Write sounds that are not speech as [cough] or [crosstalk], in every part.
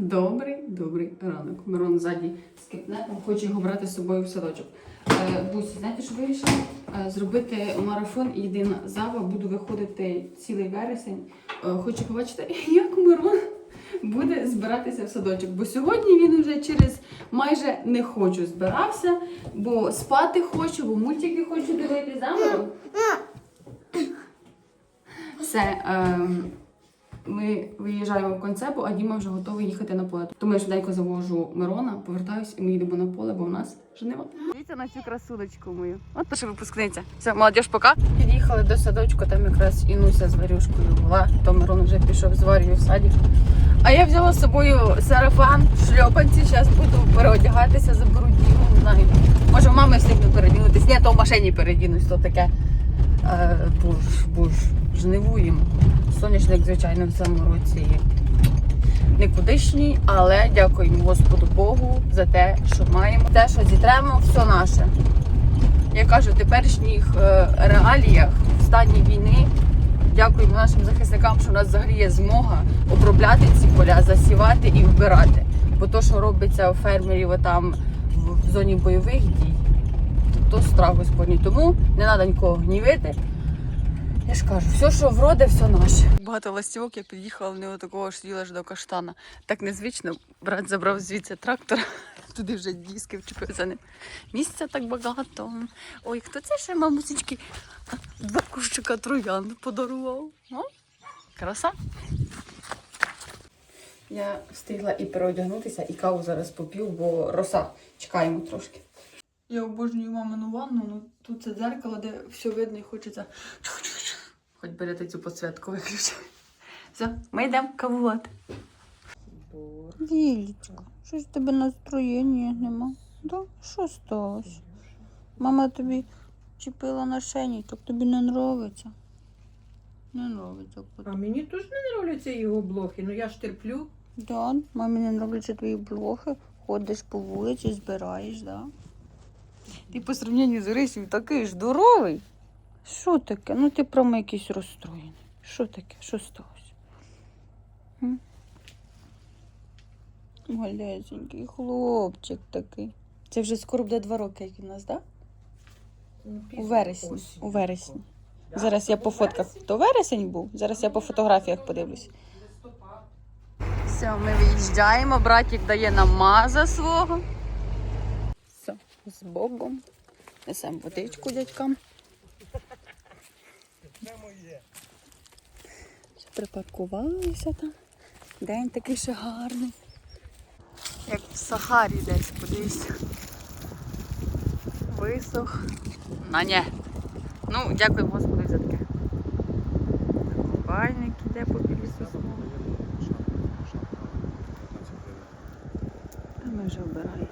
Добрий, добрий ранок. Мирон ззаді з кипнетом хоче його брати з собою в садочок. Е, Бусь, знаєте, що вирішила? Е, зробити марафон єдина зава. Буду виходити цілий вересень. Е, хочу побачити, [laughs] як Мирон буде збиратися в садочок. Бо сьогодні він вже через майже не хочу збирався, бо спати хочу, бо мультики хочу дивитися. Все. ем, ми виїжджаємо в концепу, а Діма вже готовий їхати на поле. Тому я швиденько завожу Мирона, повертаюсь і ми їдемо на поле, бо в нас жнива. Дивіться на цю красуночку мою. От наша випускниця. Все, молодіж, пока. Під'їхали до садочку, там якраз Інуся з Варюшкою була, то Мирон вже пішов з Варію в садик. А я взяла з собою сарафан, шльопанці. Зараз буду переодягатися, заберу Діму, не знаю. Може, в мами встигну передінутись. Ні, то в машині передінусь, то таке. Е, бо ж жнивуємо. Соняшник, звичайно, в цьому році никудишній, але дякуємо Господу Богу за те, що маємо. Те, що зітремо, все наше. Я кажу, в теперішніх е, реаліях, в стані війни, дякуємо нашим захисникам, що в нас взагалі є змога обробляти ці поля, засівати і вбирати. Бо то, що робиться у фермерів там в, зоні бойових дій, то страх Господній. Тому не треба нікого гнівити. Я ж кажу, все, що вроде, все наше. Багато ластівок, я під'їхала в нього такого ж ж до каштана. Так незвично. Брат забрав звідси трактор, [laughs] туди вже диски вчепив за ним. Місця так багато. Ой, хто це ще мамусечки? Два кущика троянд подарував. О, краса. Я встигла і переодягнутися, і каву зараз поп'ю, бо роса. Чекаємо трошки. Я обожнюю мамину ванну, ну тут це дзеркало, де все видно і хочеться. Хоч берете цю підсвітку виключити. Все, ми йдемо кавувати. Лілічка, щось в тебе настроєння нема. Да? Що сталося? Мама тобі чіпила на шені, так тобі не нравиться. Не нравиться. А мені теж не нравляться його блохи, ну я ж терплю. Да, мамі не нравляться твої блохи. Ходиш по вулиці, збираєш, да? Ти по сравненню з Орисів такий здоровий. Що таке? Ну ти прямо якийсь розстроєний. Що таке? Що сталося? М? Малесенький хлопчик такий. Це вже скоро буде два роки, як у нас, так? Да? У вересні. У вересні. Зараз я по фотках. То вересень був. Зараз я по фотографіях подивлюсь. Все, ми виїжджаємо, братик дає нам маза свого. Все, з Богом. Несемо водичку дядькам. Все, Припаркувалися там. День такий ще гарний. Як в Сахарі десь, подивіться. Висох. На ні. Ну, дякую Господу за таке. Купальник іде по білі соснові. А ми вже обираємо.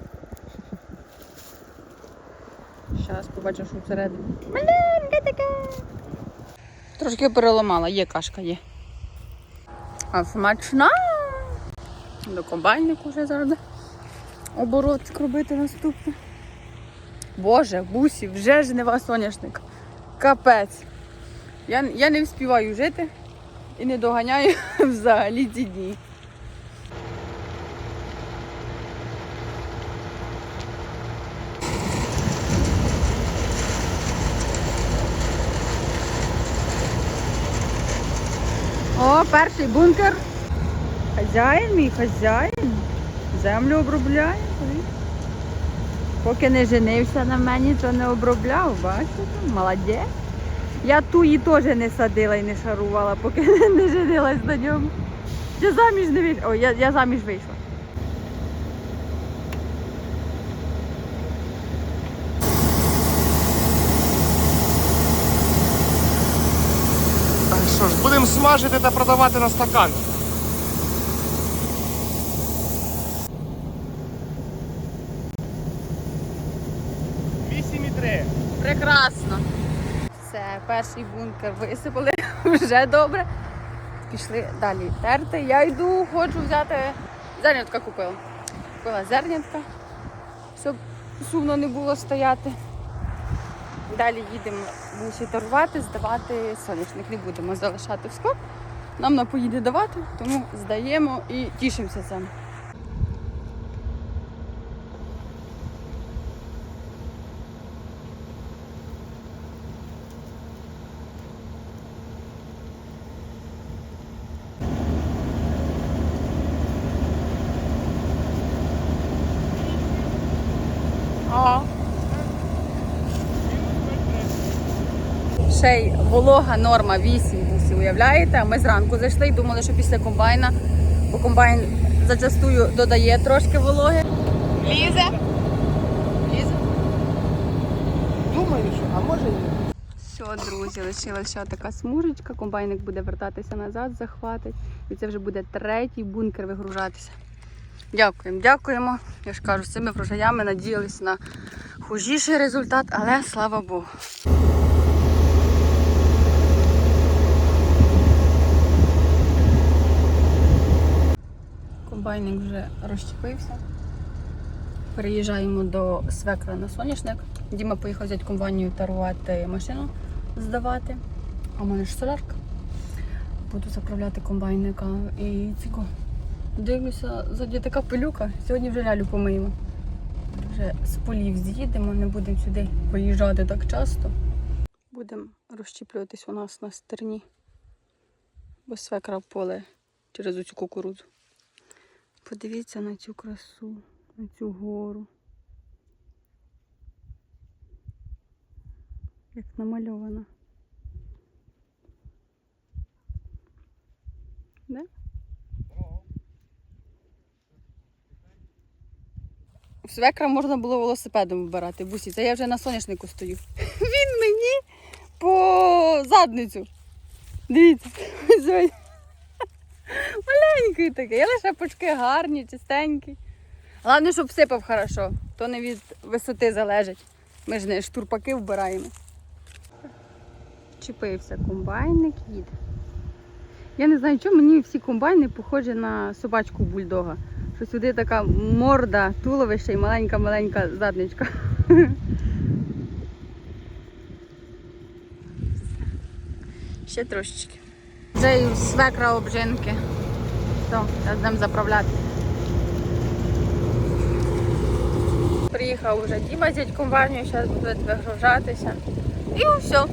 Зараз побачимо, що всередині. Маленьке таке. Трошки переламала, є кашка, є. А смачна. До комбайнику вже зараз. Оборот робити наступне. Боже, бусі, вже жнива соняшник. Капець. Я, я не вспіваю жити і не доганяю [laughs] взагалі ці дні. Перший бункер. Хазяїн мій хазяїн. Землю обробляє. Поки не женився на мені, то не обробляв, бачите? Молодець. Я ту її теж не садила і не шарувала, поки [laughs] не женилась на ньому. Я заміж не вийшла. О, я, я заміж вийшла. Будемо смажити та продавати на стакан. Вісім і три. Прекрасно. Все, перший бункер висипали [laughs] вже добре. Пішли далі терти. Я йду, хочу взяти. Зернятка купила. Купила зернятка, щоб сумно не було стояти. Далі їдемо бусі торгувати, здавати соняшник. Не будемо залишати в скоп. Нам напоїде давати, тому здаємо і тішимося цим. Ще й волога норма 8 бусів, уявляєте? Ми зранку зайшли і думали, що після комбайна, бо комбайн зачастую додає трошки вологи. Лізе. Лізе. Думаю, що, а може ні. Все, друзі, лишилася така смужечка. Комбайник буде вертатися назад, захватить. І це вже буде третій бункер вигружатися. Дякуємо, дякуємо. Я ж кажу, з цими врожаями надіялися на хужіший результат, але слава Богу. Комбайник вже розщепився. Переїжджаємо до свекра на соняшник. Діма поїхав взяти компанію тарувати машину, здавати. А в мене ж солярка. Буду заправляти комбайника і ціко. Дивлюся, ззаді така пилюка. Сьогодні вже лялю помиємо. Вже з полів з'їдемо, не будемо сюди виїжджати так часто. Будемо розщіплюватись у нас на стерні. Бо свекра поле через оцю кукурудзу. Подивіться на цю красу, на цю гору. Як намальована. Да? У свекра можна було велосипедом вибирати, бусі. Це я вже на соняшнику стою. [laughs] Він мені по задницю. Дивіться. Маленький такий, але шапочки гарні, чистенькі. Головне, щоб всипав хорошо, то не від висоти залежить. Ми ж не штурпаки вбираємо. Чіпився комбайник, їде. Я не знаю, чому мені всі комбайни похожі на собачку бульдога. Що сюди така морда, туловище і маленька-маленька задничка. [laughs] Ще трошечки. Вже і свекра обжинки. То, будемо заправляти. Приїхав вже Діма з компанію, зараз будуть вигружатися. І все.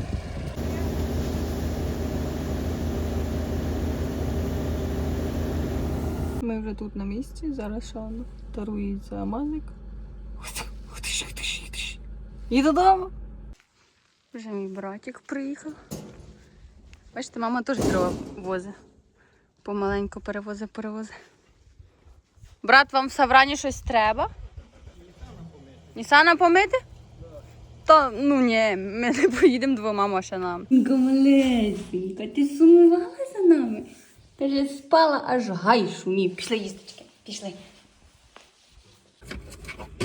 Ми вже тут на місці, зараз шану. Тарується мазик. І додому. Вже мій братик приїхав. Бачите, мама теж дрова возить. Помаленьку перевозить, перевозить. Брат, вам в Саврані щось треба? Нісана помити? Та ну ні, ми не поїдемо двома машинами. Гомелесенька, ти сумувала за нами? Каже, спала аж гай шумів. Пішли їсточки, пішли.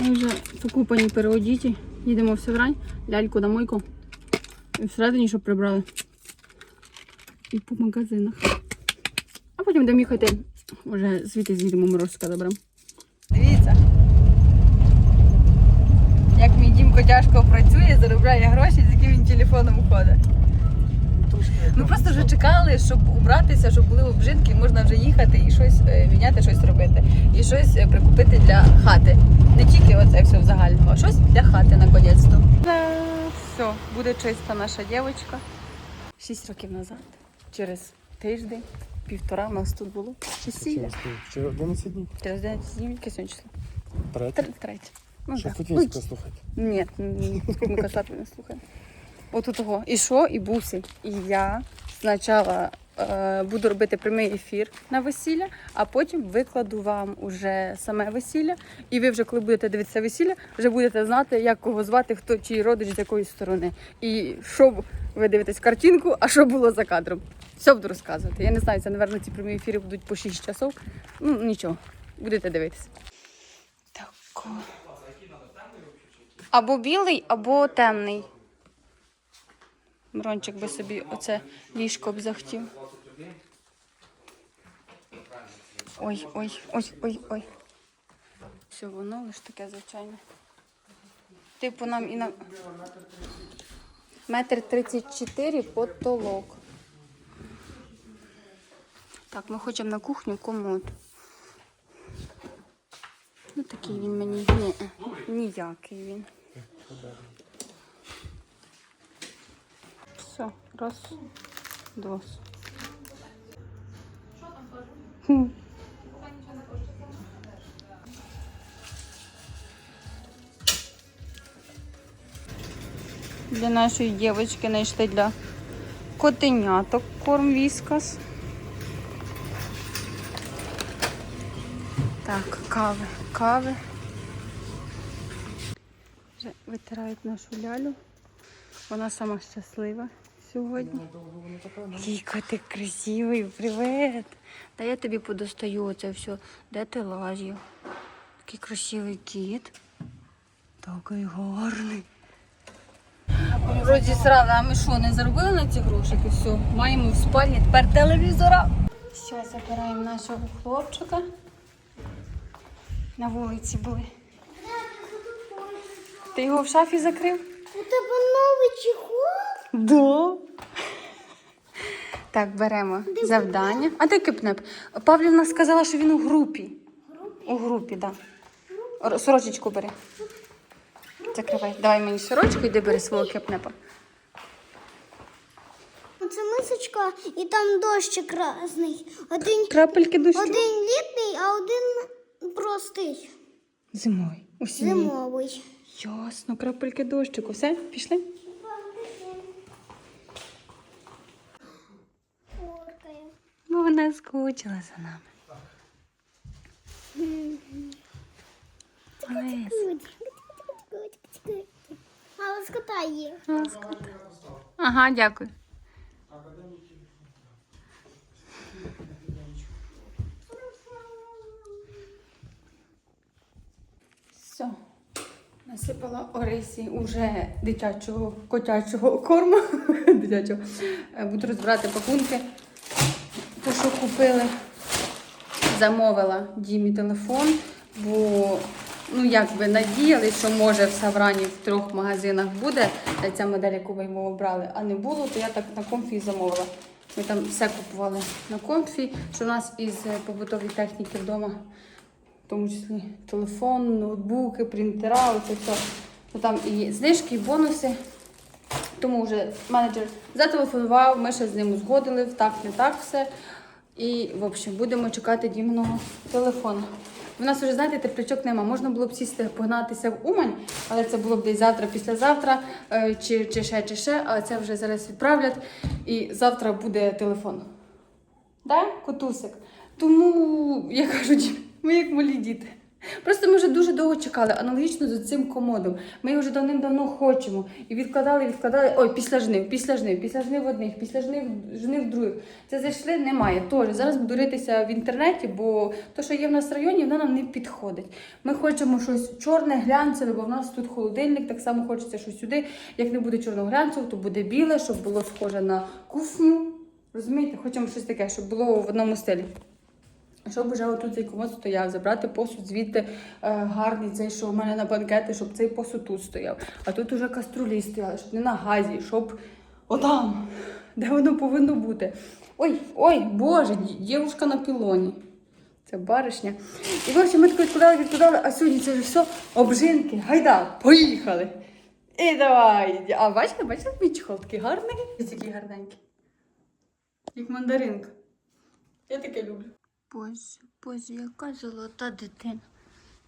Ми вже покупані переодіті. Їдемо в Севрань, ляльку на мойку. І всередині, щоб прибрали. І по магазинах. А потім будемо їхати. Вже звідти з'їдемо морозка заберемо. Дивіться. Як мій дімко тяжко працює, заробляє гроші, з яким він телефоном ходить. Ми просто вже чекали, щоб убратися, щоб були обжитки, можна вже їхати і щось е, міняти, щось робити. І щось е, прикупити для хати. Не тільки оце все в загальному, а щось для хати наконець-то. Все, буде чиста наша дівчинка. Шість років назад, через тиждень, півтора у нас тут було. Весілля. Вчора 11 днів. Через 11 днів, яке сьогодні число? Третє. Третє. Ну, Що так. Путінська слухати? Ні, ми касати не слухаємо. От у того. І що, і буси. І я спочатку буду робити прямий ефір на весілля, а потім викладу вам уже саме весілля. І ви вже, коли будете дивитися весілля, вже будете знати, як кого звати, хто чий родич з якої сторони. І що ви дивитесь картинку, а що було за кадром. Все буду розказувати. Я не знаю, це, напевно, ці прямі ефіри будуть по 6 часов. Ну, нічого, будете дивитися. Так. Або білий, або темний. Мирончик би собі оце ліжко б захотів. Ой, ой, ой, ой, ой. Все, воно лише таке звичайне. Типу нам і на метр тридцять чотири потолок. Так, ми хочемо на кухню комод. Ну такий він мені. Ні, ніякий він. Все, раз, два. Хм. Для нашої дівчинки знайшли для котеняток корм віскас. Так, кави, кави. Вже витирають нашу лялю. Вона сама щаслива сьогодні. Який котик красивий, привіт. Та я тобі подостаю оце все. Де ти лазів? Такий красивий кіт. Такий гарний. Вроді срали, а ми що, не заробили на ці грошики? Все, маємо в спальні тепер телевізора. Все, забираємо нашого хлопчика. На вулиці були. Ти його в шафі закрив? У тебе новий чехол? Да. Так, беремо завдання. А де кипнеп? Павлівна сказала, що він у групі. У групі, так. Да. Сорочечку бери. Закривай. Давай мені сорочку, йди бери свого кипнепа. Оце мисочка і там дощик разний. Один, Крапельки дощу. один літній, а один простий. Зимой. Усі. Зимовий. Ясно, крапельки дощику. Все, пішли? Оркаю. Ну, вона скучила за нами. Олесь. Але скота є. Ага, дякую. Все. Насипала Орисі уже дитячого котячого корму. [laughs] дитячого. Е, Буду розбирати пакунки. Купили, замовила Дімі телефон, бо ну якби надіялись, що може в Саврані в трьох магазинах буде ця модель, яку ви йому обрали, а не було, то я так на комфі замовила. Ми там все купували на комфі, що в нас із е, побутової техніки вдома, в тому числі телефон, ноутбуки, принтера, оце все. То там і знижки, і бонуси. Тому вже менеджер зателефонував, ми ще з ним узгодили, так, не так все. І, в общем, будемо чекати Дімного телефону. У нас вже, знаєте, теплячок нема. Можна було б сісти, погнатися в Умань, але це було б десь завтра, післязавтра, е, чи, чи ще, чи ще, але це вже зараз відправлять. І завтра буде телефон. Да, котусик? Тому я кажу, ми як малі діти. Просто ми вже дуже довго чекали, аналогічно з цим комодом. Ми його вже давним-давно хочемо. І відкладали, відкладали. Ой, після жнив, після жнив, після жнив одних, після жнив, жнив других. Це зайшли, немає. Теж зараз буду ритися в інтернеті, бо то, що є в нас в районі, воно нам не підходить. Ми хочемо щось чорне, глянцеве, бо в нас тут холодильник, так само хочеться щось сюди. Як не буде чорного глянцевого, то буде біле, щоб було схоже на кухню. Розумієте, хочемо щось таке, щоб було в одному стилі. Щоб вже отут цей комод стояв, забрати посуд звідти е, гарний цей, що у мене на банкети, щоб цей посуд тут стояв. А тут уже каструлі стояли, щоб не на газі, щоб отам, де воно повинно бути. Ой, ой, Боже, дівушка на пілоні. Це баришня. І в общем, ми таке відкладали, відкладали, а сьогодні це вже все обжинки. Гайда, поїхали. І давай. А бачите, бачите, мій чехол такий гарний? Який гарненький. Як мандаринка. Я таке люблю. Боже, боже, яка золота дитина.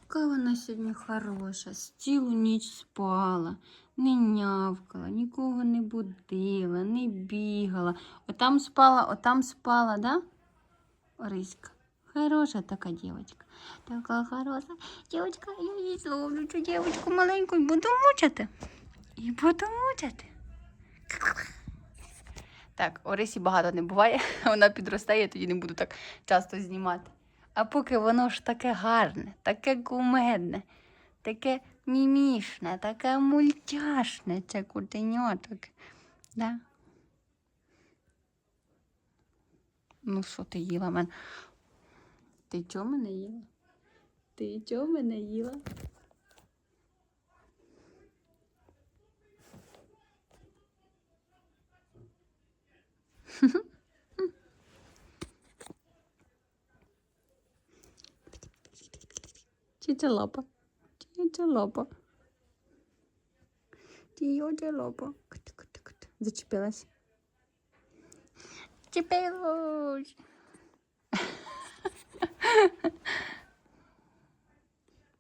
Яка вона сьогодні хороша. Цілу ніч спала, не нявкала, нікого не будила, не бігала. Отам спала, отам спала, да? Ориська. Хороша така дівчинка. Така хороша. Дівчинка, я її зловлю, цю дівчинку маленьку і буду мучити. І буду мучити. Так, Орисі багато не буває, [laughs] вона підростає, тоді не буду так часто знімати. А поки воно ж таке гарне, таке кумедне, таке мімішне, таке мультяшне, це кутеньоток. Да? Ну, що ти їла мен? Ти чого мене їла? Ти чого мене їла? Тітя лапа. Тітя лапа. Тітя лапа. Зачепилась. Зачепилась.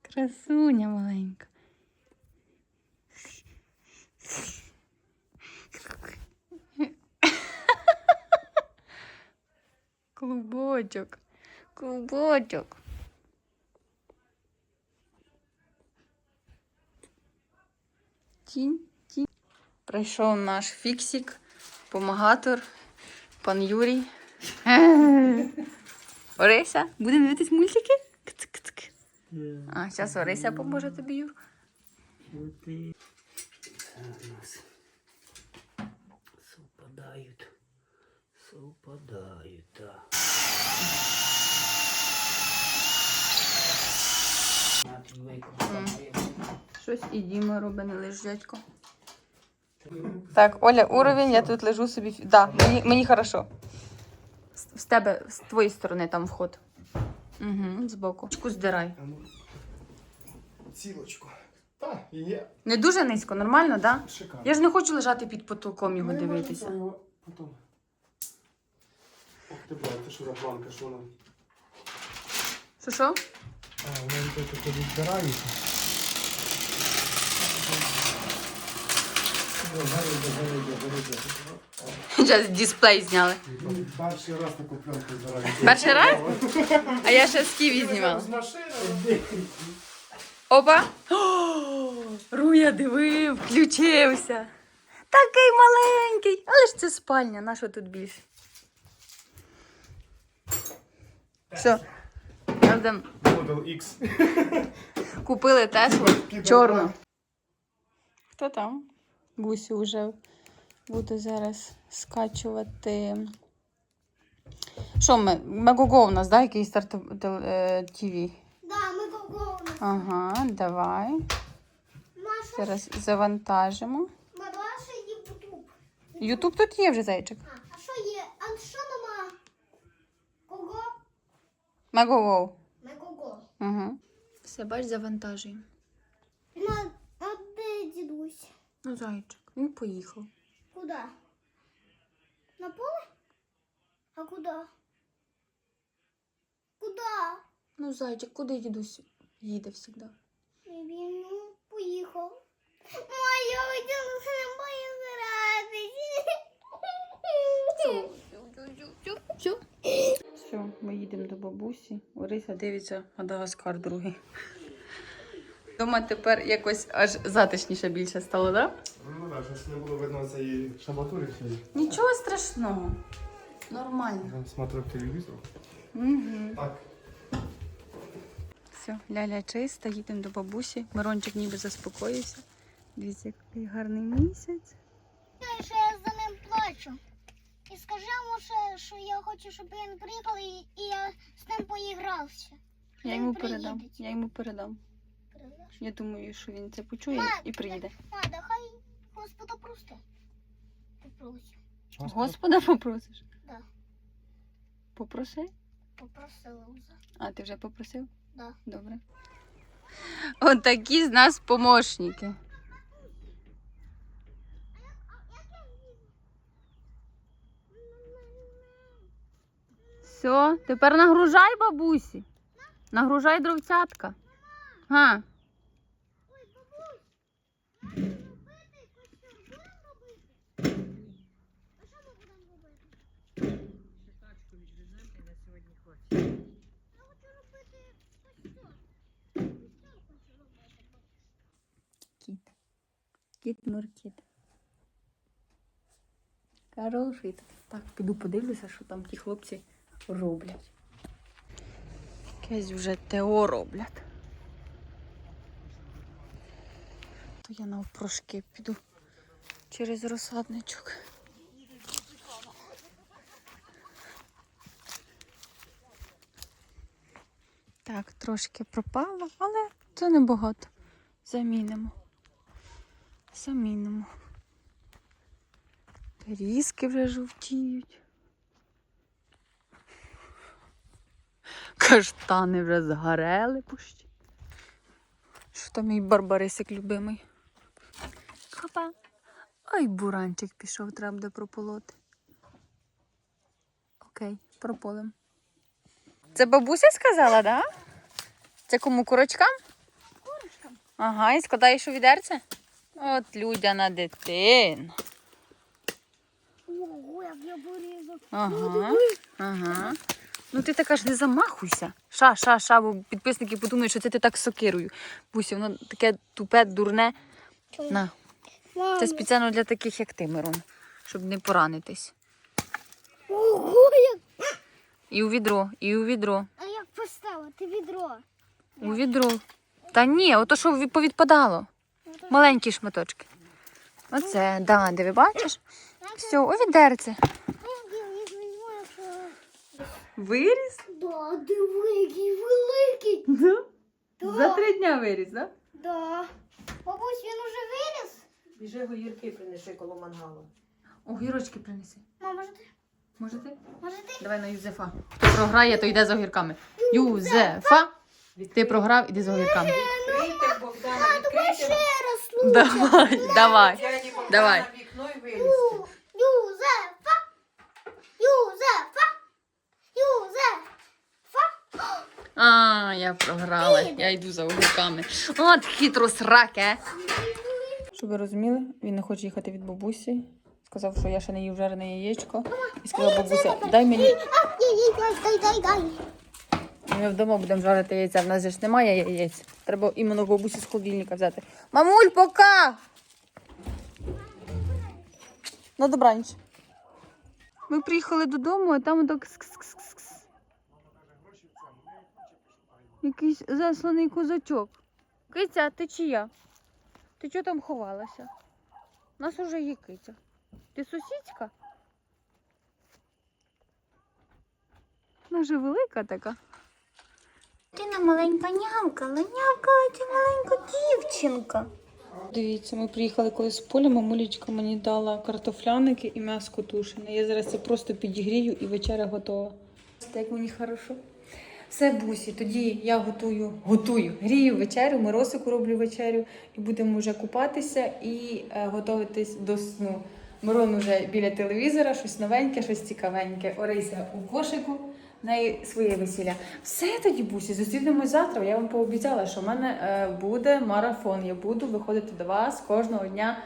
Красуня маленька. [laughs] Клубочок. Клубочок. Тінь, тінь. Прийшов наш фіксик, помагатор, пан Юрій. [laughs] Орися, будемо дивитись мультики? Кц-кц-кц. А, зараз Орися поможе тобі, Юр. Совпадают. Совпадают, да. Щось і Діма робить, не лиш дядько. Так, Оля, уровень, я тут лежу собі. Да, мені, мені хорошо. З, з тебе, з твоєї сторони там вход. Угу, збоку. Чку здирай. Цілочку. Так, є. Не дуже низько, нормально, так? Да? Шикарно. Я ж не хочу лежати під потолком його Ми дивитися. його Потім. Ти, це що за планка, що вона? Що що? А, вона тут відбирається. Зараз дисплей зняли. Перший раз таку пленку збираю. Перший раз? А я ще з Києві знімала. З машини. Опа! О, Руя дивив, включився. Такий маленький. Але ж це спальня, на що тут більше? Все. Правда, Model X. [laughs] купили Теслу чорну. Хто там? Гусю вже буду зараз скачувати. Що ми? Мегого у нас, да? Якийсь старт ТВ? Да, ми нас. Ага, давай. Маша, Зараз завантажимо. Маша є Ютуб. Ютуб тут є вже зайчик. А, а що є? А що нема? Кого? Мегого. Ми кого? Угу. Все, бач, завантажуємо. На, а де дідусь? Ну, зайчик. Він поїхав. Куди? На поле? А куди? Куди? Ну, зайчик, куди дідусь їде завжди? Він ну, поїхав. Ой, я хотіла з ним поіграти. Все, ми їдемо до бабусі. Орися дивиться Мадагаскар другий. Дома тепер якось аж затишніше більше стало, так? Да? Ну так, щось не було видно цієї шабатури всієї. Нічого страшного. Нормально. Я смотрю телевізор. Угу. Так. Все, ляля чиста, їдемо до бабусі. Мирончик ніби заспокоївся. Дивіться, який гарний місяць. я за ним плачу. І скажи йому, що, що я хочу, щоб він приїхав і, і я з ним поігрався. Я йому передам. Я йому передам. Передаш? Я думаю, що він це почує Ма, і приїде. Мада, хай Господа просто попросить. Господа попросиш? Да. Попроси? Попросила вже. А, ти вже попросив? Да. Добре. От з нас помощники. Все, тепер нагружай бабусі. Нагружай дровцятка. Га. Кіт. Кіт муркіт. Хороший. Так, піду подивлюся, що там ті хлопці роблять. Якесь вже ТО роблять. То я навпрошки піду через розсадничок. Так, трошки пропало, але це небагато. Замінимо. Замінимо. Різки вже жовтіють. Каштани вже згорели пущі. Що там мій барбарисик любимий? Хопа. Ой, буранчик пішов, треба буде прополоти. Окей, прополим. Це бабуся сказала, так? Да? Це кому курочкам? Курочкам. Ага, і складаєш у відерце? От людяна дитина. Ого, як я порізав. Ага. Ага. Ну ти така ж не замахуйся. Ша, ша, ша, бо підписники подумають, що це ти так сокирою. Бусі, воно таке тупе, дурне. На. Це спеціально для таких, як ти, Мирон, щоб не поранитись. Ого, як... І у відро, і у відро, А як поставити відро? у відро. Та ні, ото що повідпадало. Маленькі шматочки. Оце, да, де ви бачиш? Все, у відерце. Виріс? Да, диви, який великий. Да. За три дня виріс, так? Да. Бабусь, він уже виріс? Біжи гірки принеси коло мангалу. Огірочки принеси. Мама, може ти? Може ти? Може ти? Давай на Юзефа. Хто програє, то йде за огірками. Юзефа! Ти програв, іди за огірками. Відкрийте, Богдана, відкрийте. Раз, ну. Давай, давай. Дяді Богдана Давай. вікно і вилізти. Ю- Юзефа! Юзефа! Юзефа! А, я програла. Я йду за огірками. От хитро сраке. Щоб ви розуміли, він не хоче їхати від бабусі. Сказав, що я ще не їв жарене яєчко. І сказав, бабуся, дай мені. Ми вдома будемо жарити яйця. В нас же ж немає яєць. Треба іменно бабусі з холодильника взяти. Мамуль, пока! На добраніч. Ми приїхали додому, а там так Якийсь засланий козачок. Киця, ти чия? Ти чого там ховалася? У нас уже є киця. Ти сусідська? Вона вже велика така. Ти на маленька нявка, нявкала ти маленька дівчинка. Дивіться, ми приїхали колись з поля, мамулечка мені дала картофляники і м'яско тушене. Я зараз це просто підігрію і вечеря готова. Як мені хорошо. Все, бусі, тоді я готую, готую, грію вечерю, моросику роблю вечерю і будемо вже купатися і е, готуватись до сну. Мирон уже біля телевізора, щось новеньке, щось цікавеньке. Орися у кошику, в неї своє весілля. Все тоді, бусі, зустрінемось завтра. Я вам пообіцяла, що в мене е, буде марафон. Я буду виходити до вас кожного дня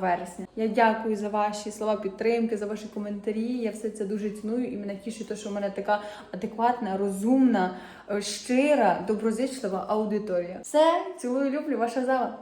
вересня. Я дякую за ваші слова підтримки, за ваші коментарі. Я все це дуже ціную і мене тішить, що в мене така адекватна, розумна, е, щира, доброзичлива аудиторія. Все, цілую, люблю, ваша зала.